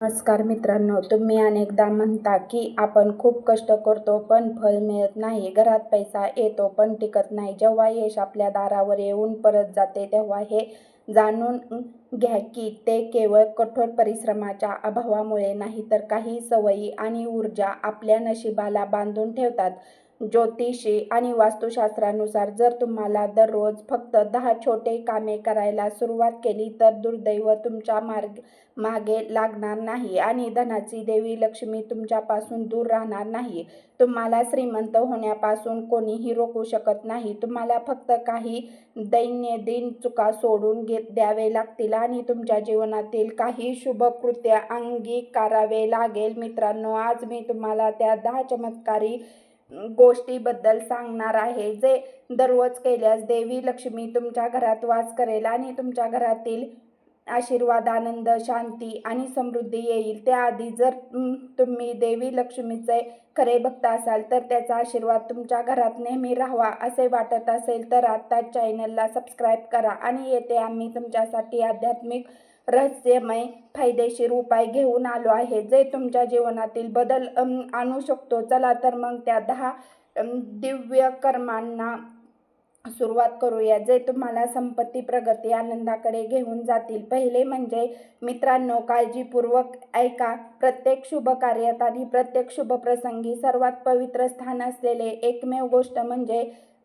नमस्कार मित्रांनो तुम्ही अनेकदा म्हणता की आपण खूप कष्ट करतो पण फळ मिळत नाही. घरात पैसा येतो पण टिकत नाही. जेव्हा यश आपल्या दारावर येऊन परत जाते तेव्हा हे जाणून घ्या की ते केवळ कठोर परिश्रमाच्या अभावामुळे नाही तर काही सवयी आणि ऊर्जा आपल्या नशिबाला बांधून ठेवतात. ज्योतिषी आणि वास्तुशास्त्रानुसार जर तुम्हाला दररोज फक्त दहा छोटे कामे करायला सुरुवात केली तर दुर्दैव तुमच्या मार्ग मागे लागणार नाही आणि धनाची देवी लक्ष्मी तुमच्यापासून दूर राहणार नाही. तुम्हाला श्रीमंत होण्यापासून कोणीही रोखू शकत नाही. तुम्हाला फक्त काही दैनंदिन चुका सोडून घेत द्यावे लागतील आणि तुमच्या जीवनातील काही शुभकृत्य अंगीकारावे लागेल. मित्रांनो आज मी तुम्हाला त्या दहा चमत्कारी गोष्टीबद्दल सांगणार आहे. जे दररोज केल्यास देवी लक्ष्मी तुमच्या घरात वास करेल आणि तुमच्या घरातील आशीर्वाद आनंद शांती आणि समृद्धी येईल. त्याआधी जर तुम्ही देवी लक्ष्मीचे खरे भक्त असाल तर त्याचा आशीर्वाद तुमच्या घरात नेहमी राहावा असे वाटत असेल तर आत्ताच चॅनलला सबस्क्राईब करा आणि येथे आम्ही तुमच्यासाठी आध्यात्मिक रहस्यमय फायदेशीर उपाय घेऊन आलो आहे. जे तुमच्या जीवनातील बदल आणू शकतो. चला तर मग त्या दहा दिव्य कर्मांना सुरुवात करूया. जे तुम्हाला संपत्ती प्रगती आनंदाकडे घेऊन जातील. पहिले म्हणजे मित्रांनो काळजीपूर्वक ऐका. प्रत्येक शुभ कार्यात आणि प्रत्येक शुभ प्रसंगी सर्वात पवित्र स्थान असलेले एकमेव गोष्ट म्हणजे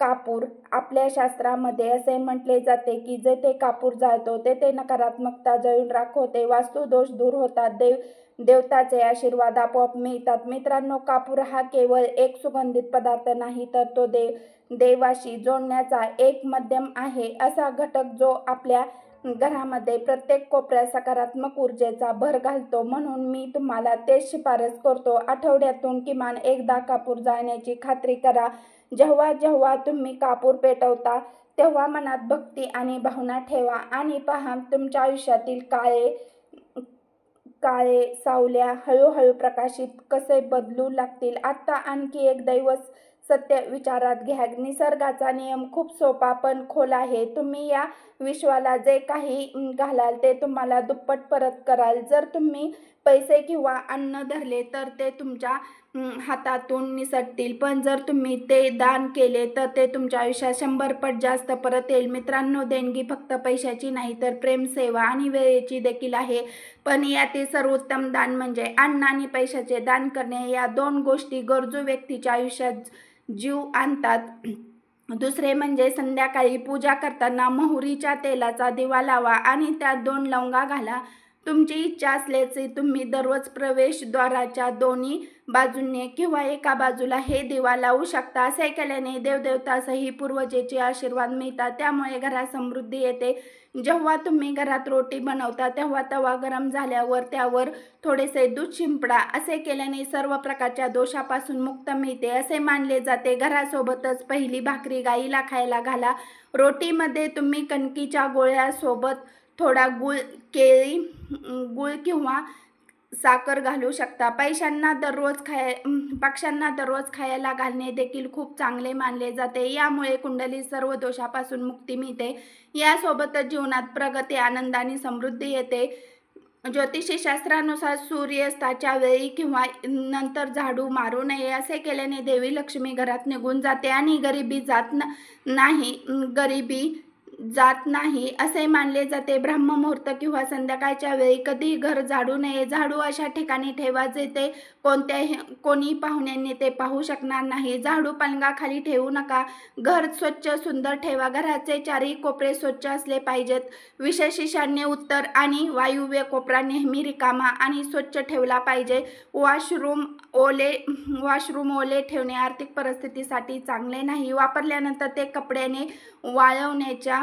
कापूर आपल्या शास्त्रामध्ये असे म्हटले जाते की जेथे कापूर जाळतो तेथे नकारात्मकता जळून राखवते वास्तुदोष दूर होतात देव देवताचे आशीर्वाद आपोआप मिळतात. मित्रांनो कापूर हा केवळ एक सुगंधित पदार्थ नाही तर तो देव देवाशी जोडण्याचा एक माध्यम आहे. असा घटक जो आपल्या घरामध्ये प्रत्येक कोपऱ्यात सकारात्मक ऊर्जेचा भर घालतो म्हणून मी तुम्हाला तेच शिफारस करतो. आठवड्यातून किमान एकदा कापूर जाळण्याची खात्री करा. जेव्हा जेव्हा तुम्ही कापूर पेटवता तेव्हा मनात भक्ती आणि भावना ठेवा आणि पहा तुमच्या आयुष्यातील काळे काळे सावल्या हळूहळू प्रकाशित कसे बदलू लागतील. आत्ता आणखी एक दैवत सत्य विचारात घ्या. निसर्गाचा नियम खूप सोपा पण खोल आहे. तुम्ही या विश्वाला जे काही घालाल ते तुम्हाला दुप्पट परत कराल. जर तुम्ही पैसे किंवा अन्न धरले तर ते तुमच्या हातातून निसटतील. पण जर तुम्ही ते दान केले तर ते तुमच्या आयुष्यात शंभर पट जास्त परत येईल. मित्रांनो देणगी फक्त पैशाची नाही तर प्रेमसेवा आणि वेळेची देखील आहे. पण यातील सर्वोत्तम दान म्हणजे अन्न आणि पैशाचे दान करणे. या दोन गोष्टी गरजू व्यक्तीच्या आयुष्यात जीव आणतात. दुसरे म्हणजे संध्याकाळी पूजा करताना मोहरीच्या तेलाचा दिवा लावा आणि त्यात दोन लवंगा घाला. तुमची इच्छा असल्याचे तुम्ही दररोज प्रवेशद्वाराच्या दोन्ही बाजूंनी किंवा एका बाजूला हे दिवा लावू शकता. असे केल्याने देवदेवतासही पूर्वजेचे आशीर्वाद मिळतात. त्यामुळे घरात समृद्धी येते. जेव्हा तुम्ही घरात रोटी बनवता तेव्हा तवा गरम झाल्यावर त्यावर थोडेसे दूध शिंपडा. असे केल्याने सर्व प्रकारच्या दोषापासून मुक्त मिळते. असे मानले जाते. घरासोबतच पहिली भाकरी गाईला खायला घाला. रोटीमध्ये तुम्ही कणकीच्या गोळ्यासोबत थोडा गुळ केळी गुळ किंवा साखर घालू शकता. पैशांना दररोज खाय पक्ष्यांना दररोज खायला घालणे देखील खूप चांगले मानले जाते. यामुळे कुंडली सर्व दोषापासून मुक्ती मिळते. यासोबतच जीवनात प्रगती आनंद आणि समृद्धी येते. ज्योतिषशास्त्रानुसार सूर्यास्ताच्या वेळी किंवा नंतर झाडू मारू नये असे केल्याने देवी लक्ष्मी घरात निघून जाते आणि गरिबी जात नाही. गरिबी जात नाही असे मानले जाते. ब्रह्ममुहूर्त किंवा संध्याकाळच्या वेळी कधी घर झाडू नये. झाडू अशा ठिकाणी ठेवा जेथे कोणत्याही कोणी पाहुण्यांनी ते पाहू शकणार नाही. झाडू पलंगाखाली ठेवू नका. घर स्वच्छ सुंदर ठेवा. घराचे चारही कोपरे स्वच्छ असले पाहिजेत. विशेष ईशान्य उत्तर आणि वायुव्य कोपरा नेहमी रिकामा आणि स्वच्छ ठेवला पाहिजे. वॉशरूम ओले वॉशरूम ओले ठेवणे आर्थिक परिस्थितीसाठी चांगले नाही. वापरल्यानंतर ते कपड्याने वाळवण्याच्या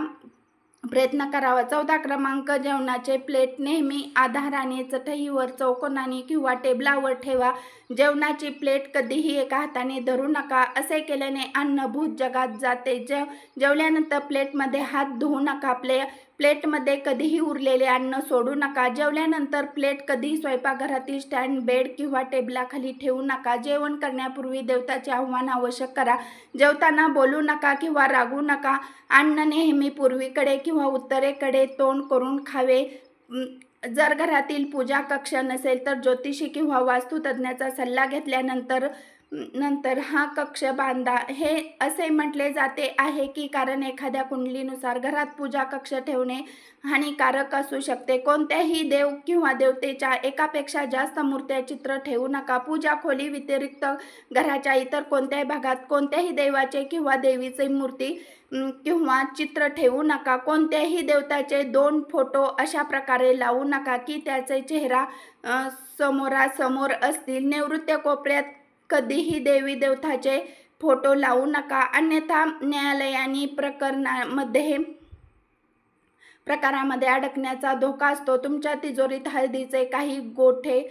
प्रयत्न करावा. चौदा क्रमांक जेवणाचे प्लेट नेहमी आधाराने चटईवर चौकोनाने किंवा टेबलावर ठेवा. जेवणाची प्लेट कधीही एका हाताने धरू नका. असे केल्याने अन्न भूत जगात जाते. जेव जेवल्यानंतर प्लेटमध्ये हात धुवू नका. प्ले प्लेटमध्ये कधीही उरलेले अन्न सोडू नका. जेवल्यानंतर प्लेट कधीही स्वयंपाकघरातील स्टँड बेड किंवा टेबलाखाली ठेवू नका. जेवण करण्यापूर्वी देवताचे आव्हान आवश्यक करा. जेवताना बोलू नका किंवा रागू नका. अन्न नेहमी पूर्वीकडे किंवा उत्तरेकडे तोंड करून खावे. जर घरातील पूजा कक्ष नसेल तर ज्योतिषी किंवा वास्तुतज्ञाचा सल्ला घेतल्यानंतर नंतर हा कक्ष बांधा. हे असे म्हटले जाते आहे की कारण एखाद्या कुंडलीनुसार घरात पूजा कक्ष ठेवणे हानिकारक असू शकते. कोणत्याही देव किंवा देवतेच्या एकापेक्षा जास्त मूर्त्या चित्र ठेवू नका. पूजा खोली व्यतिरिक्त घराच्या इतर कोणत्याही भागात कोणत्याही देवाचे किंवा देवीचे मूर्ती किंवा चित्र ठेवू नका. कोणत्याही देवताचे दोन फोटो अशा प्रकारे लावू नका की त्याचे चेहरा समोरासमोर असतील. निवृत्त कोपऱ्यात कधीही देवी देवताचे फोटो लावू नका. अन्यथा न्यायालयाने प्रकरणामध्ये प्रकारामध्ये अडकण्याचा धोका असतो. तुमच्या तिजोरीत हळदीचे काही गोठे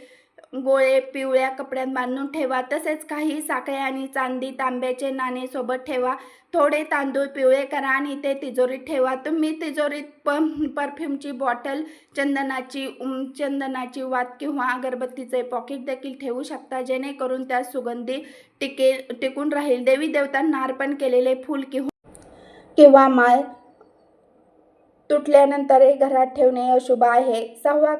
गोळे पिवळ्या कपड्यात बांधून ठेवा. तसेच काही साखळे आणि चांदी तांब्याचे नाणे सोबत ठेवा. थोडे तांदूळ पिवळे करा आणि ते तिजोरीत ठेवा. तुम्ही तिजोरीत प परफ्यूमची बॉटल चंदनाची चंदनाची वात किंवा अगरबत्तीचे पॉकेट देखील ठेवू शकता. जेणेकरून त्या सुगंधी टिके टिकून राहील. देवी देवतांना अर्पण केलेले फूल किंवा किंवा माळ तुटल्यानंतर हे घरात ठेवणे अशुभ आहे. सहावा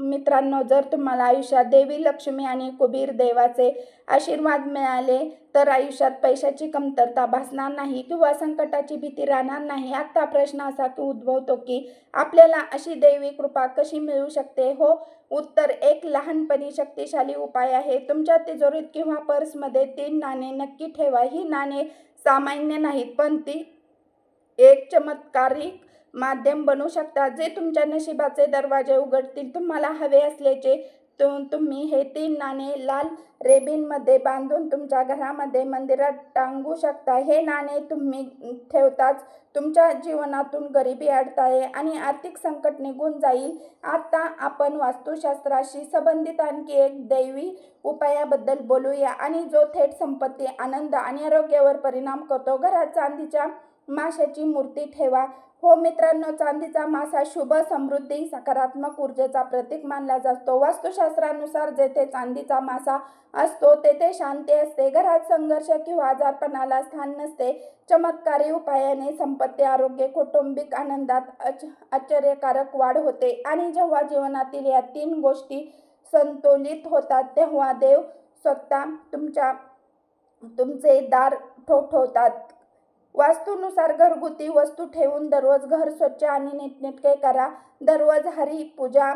मित्रांनो जर तुम्हाला आयुष्यात देवी लक्ष्मी आणि कुबीर देवाचे आशीर्वाद मिळाले तर आयुष्यात पैशाची कमतरता भासणार नाही किंवा संकटाची भीती राहणार नाही. आता प्रश्न असा की उद्भवतो की आपल्याला अशी देवी कृपा कशी मिळू शकते? हो उत्तर एक लहानपणी शक्तिशाली उपाय आहे. तुमच्या तिजोरीत किंवा पर्समध्ये तीन नाणे नक्की ठेवा. ही नाणे सामान्य नाहीत पण ती एक चमत्कारिक माध्यम बनू शकता. जे तुमच्या नशिबाचे दरवाजे उघडतील तुम्हाला हवे असल्याचे तुम तुम्ही हे तीन नाणे लाल रेबीनमध्ये बांधून तुमच्या घरामध्ये मंदिरात टांगू शकता. हे नाणे तुम्ही ठेवताच तुमच्या जीवनातून गरिबी अडताळे आणि आर्थिक संकट निघून जाईल. आता आपण वास्तुशास्त्राशी संबंधित आणखी एक दैवी उपायाबद्दल बोलूया आणि जो थेट संपत्ती आनंद आणि आरोग्यावर परिणाम करतो. घरात चांदीच्या माशाची मूर्ती ठेवा. हो मित्रांनो चांदीचा मासा शुभ समृद्धी सकारात्मक ऊर्जेचा प्रतीक मानला जातो. वास्तुशास्त्रानुसार जेथे चांदीचा मासा असतो तेथे शांती असते. घरात संघर्ष किंवा आजारपणाला स्थान नसते. चमत्कारी उपायाने संपत्ती आरोग्य कौटुंबिक आनंदात अच आश्चर्यकारक वाढ होते. आणि जेव्हा जीवनातील या तीन गोष्टी संतुलित होतात तेव्हा देव स्वतः तुमच्या तुमचे दार ठोठवतात. वास्तूनुसार घरगुती वस्तू ठेवून दररोज घर स्वच्छ आणि नीटनेटके करा. दररोज हरी पूजा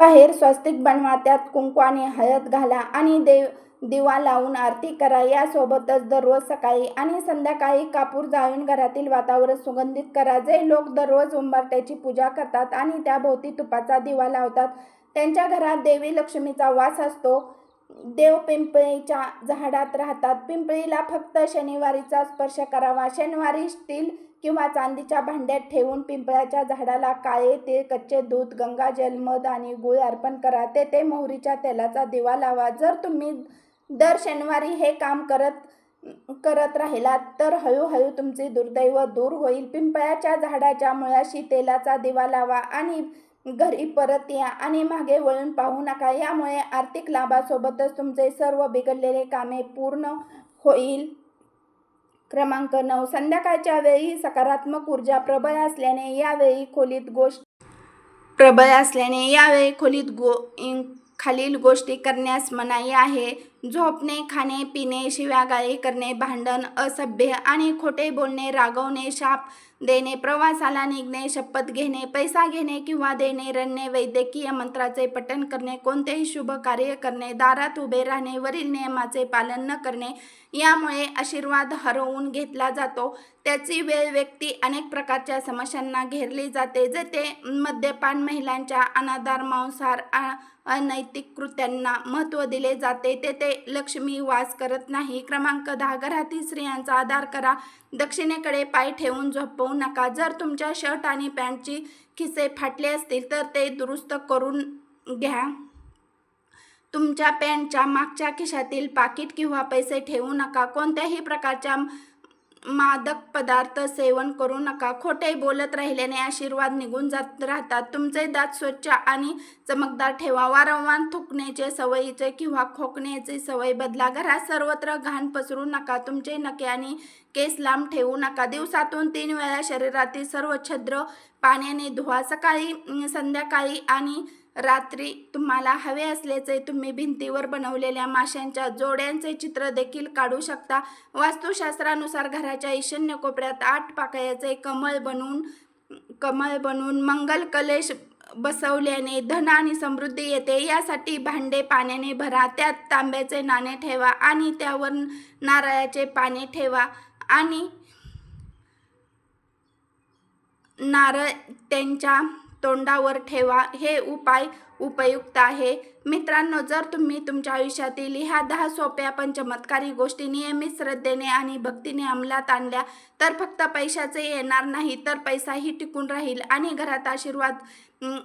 बाहेर स्वस्तिक बनवा त्यात कुंकू आणि हळद घाला आणि देव दिवा लावून आरती करा. यासोबतच दररोज सकाळी आणि संध्याकाळी कापूर जाळून घरातील वातावरण सुगंधित करा. जे लोक दररोज उंबरट्याची पूजा करतात आणि त्याभोवती तुपाचा दिवा लावतात त्यांच्या घरात देवी लक्ष्मीचा वास असतो. देव पिंपळीच्या झाडात राहतात. पिंपळीला फक्त शनिवारीचा स्पर्श करावा. शनिवारी स्टील किंवा चांदीच्या भांड्यात ठेवून पिंपळाच्या झाडाला काळे तेल कच्चे दूध गंगाजल मध आणि गुळ अर्पण करा. तेथे मोहरीच्या तेलाचा दिवा लावा. जर तुम्ही दर शनिवारी हे काम करत करत राहिलात तर हळूहळू तुमचे दुर्दैव दूर होईल. पिंपळाच्या झाडाच्या मुळाशी तेलाचा दिवा लावा आणि घरी परत या आणि मागे वळून पाहू नका. यामुळे आर्थिक लाभासोबतच तुमचे सर्व बिघडलेले कामे पूर्ण होईल. क्रमांक नऊ. संध्याकाळच्या वेळी सकारात्मक ऊर्जा प्रबळ असल्याने यावेळी खोलीत गोष्ट प्रबळ असल्याने यावेळी खोलीत गो खालील गोष्टी करण्यास मनाई आहे. झोपणे खाणे पिणे शिव्यागाळी करणे भांडण असभ्य आणि खोटे बोलणे रागवणे शाप देणे प्रवासाला निघणे शपथ घेणे पैसा घेणे किंवा देणे रडणे वैद्यकीय मंत्राचे पठण करणे कोणतेही शुभ कार्य करणे दारात उभे राहणे वरील नियमाचे पालन न करणे यामुळे आशीर्वाद हरवून घेतला जातो. त्याची वेळ व्यक्ती अनेक प्रकारच्या समस्यांना घेरली जाते जेथे मद्यपान महिलांच्या अनादार मांसाहार अनैतिक कृत्यांना महत्त्व दिले जाते. तेथे लक्ष्मी वास करत नाही. क्रमांक दहा घरातील स्त्रियांचा आधार करा. दक्षिणेकडे पाय ठेवून झोपवू नका. जर तुमच्या शर्ट आणि पॅन्टची खिसे फाटले असतील तर ते दुरुस्त करून घ्या. तुमच्या पॅन्टच्या मागच्या खिशातील पाकिट किंवा पैसे ठेवू नका. कोणत्याही प्रकारच्या मादक पदार्थ सेवन करू नका. खोटे बोलत राहिल्याने आशीर्वाद निघून जात राहतात. तुमचे दात स्वच्छ आणि चमकदार ठेवा. वारंवार थुकण्याचे सवयीचे किंवा खोकण्याची सवय बदला. घरात सर्वत्र घाण पसरू नका. तुमचे नखे आणि केस लांब ठेवू नका. दिवसातून तीन वेळा शरीरातील सर्व छद्र पाण्याने धुवा. सकाळी संध्याकाळी आणि रात्री तुम्हाला हवे असल्याचे तुम्ही भिंतीवर बनवलेल्या माशांच्या जोड्यांचे चित्र देखील काढू शकता. वास्तुशास्त्रानुसार घराच्या ईशान्य कोपऱ्यात आठ पाकळ्याचे कमळ बनवून कमळ बनवून मंगल कलेश बसवल्याने धन आणि समृद्धी येते. यासाठी भांडे पाण्याने भरा त्यात तांब्याचे नाणे ठेवा आणि त्यावर नारळाचे पाने ठेवा आणि नारळ त्यांच्या तोंडावर ठेवा हे उपाय उपयुक्त आहे. मित्रांनो जर तुम्ही तुमच्या आयुष्यातील ह्या दहा सोप्या पण चमत्कारी गोष्टी नियमित श्रद्धेने आणि भक्तीने अंमलात आणल्या तर फक्त पैशाचे येणार नाही तर पैसाही टिकून राहील आणि घरात आशीर्वाद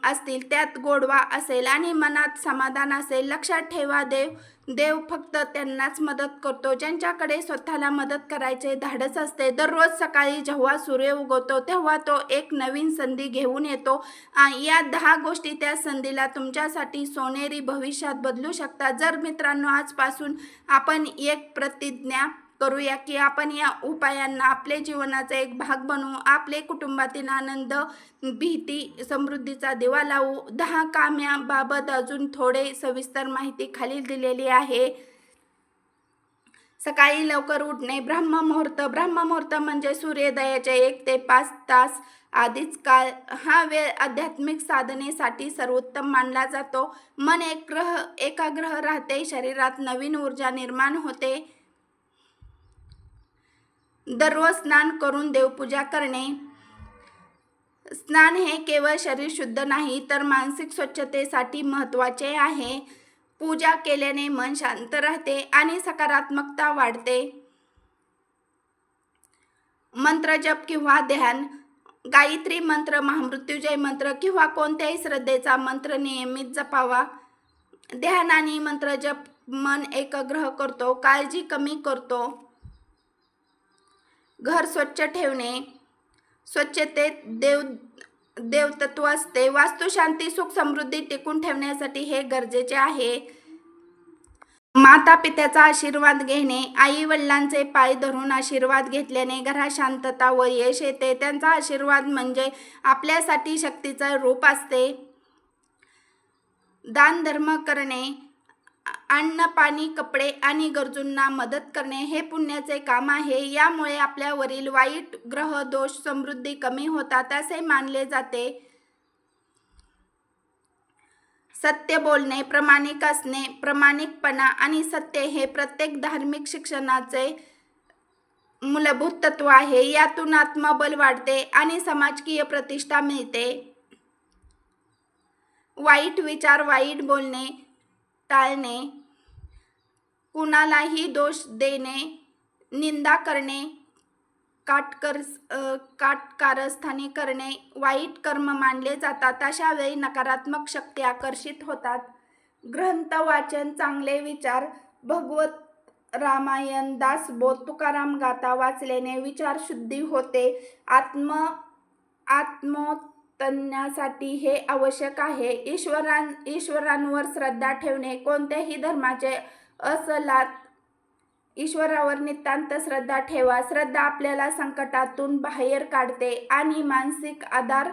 असतील त्यात गोडवा असेल आणि मनात समाधान असेल लक्षात ठेवा देव देव फक्त त्यांनाच मदत करतो ज्यांच्याकडे स्वतःला मदत करायचे धाडस असते दररोज सकाळी जेव्हा सूर्य उगवतो तेव्हा तो एक नवीन संधी घेऊन येतो. या दहा गोष्टी त्या संधीला तुमच्यासाठी सोनेरी भविष्यात बदलू शकतात. जर मित्रांनो आजपासून आपण एक प्रतिज्ञा करूया की आपण या उपायांना आपले जीवनाचा एक भाग बनवू आपले कुटुंबातील आनंद भीती समृद्धीचा दिवा लावू. दहा काम्याबाबत अजून थोडे सविस्तर माहिती खालील दिलेली आहे. सकाळी लवकर उठणे ब्रह्ममुहूर्त ब्रह्ममुहूर्त म्हणजे सूर्योदयाचे एक ते पाच तास आधीच काळ हा वेळ आध्यात्मिक साधनेसाठी सर्वोत्तम मानला जातो. मन एक ग्रह एकाग्रह राहते शरीरात नवीन ऊर्जा निर्माण होते. दररोज स्नान करून देवपूजा करणे. स्नान हे केवळ शरीर शुद्ध नाही तर मानसिक स्वच्छतेसाठी महत्त्वाचे आहे. पूजा केल्याने मन शांत राहते आणि सकारात्मकता वाढते. मंत्र जप किंवा ध्यान गायत्री मंत्र महामृत्युजय मंत्र किंवा कोणत्याही श्रद्धेचा मंत्र नियमित जपावा. ध्यान आणि मंत्र जप मन एकाग्रह करतो काळजी कमी करतो. घर स्वच्छ ठेवणे स्वच्छतेत देव देवतत्व असते. वास्तुशांती सुख समृद्धी टिकून ठेवण्यासाठी हे गरजेचे आहे. माता पित्याचा आशीर्वाद घेणे आई वडिलांचे पाय धरून आशीर्वाद घेतल्याने घरात शांतता व यश येते. त्यांचा आशीर्वाद म्हणजे आपल्यासाठी शक्तीचं रूप असते. दान धर्म करणे अन्न पाणी कपडे आणि गरजूंना मदत करणे हे पुण्याचे काम आहे. यामुळे आपल्यावरील वाईट ग्रह दोष समृद्धी कमी होतात असे मानले जाते. सत्य बोलणे प्रामाणिक असणे प्रामाणिकपणा आणि सत्य हे प्रत्येक धार्मिक शिक्षणाचे मूलभूत तत्व आहे. यातून आत्मबल वाढते आणि समाजकीय प्रतिष्ठा मिळते. वाईट विचार वाईट बोलणे टाळणे कुणालाही दोष देणे निंदा करणे काटकर काटकारस्थाने करणे वाईट कर्म मानले जातात अशा वेळी नकारात्मक शक्ती आकर्षित होतात. ग्रंथ वाचन चांगले विचार भगवत रामायण दासबोध तुकाराम गाथा वाचल्याने विचार शुद्धी होते. आत्म आत्मोत्तन्यासाठी हे आवश्यक आहे. ईश्वरां ईश्वरांवर श्रद्धा ठेवणे कोणत्याही धर्माचे असलात ईश्वरावर नितांत श्रद्धा ठेवा. श्रद्धा आपल्याला संकटातून बाहेर काढते आणि मानसिक आधार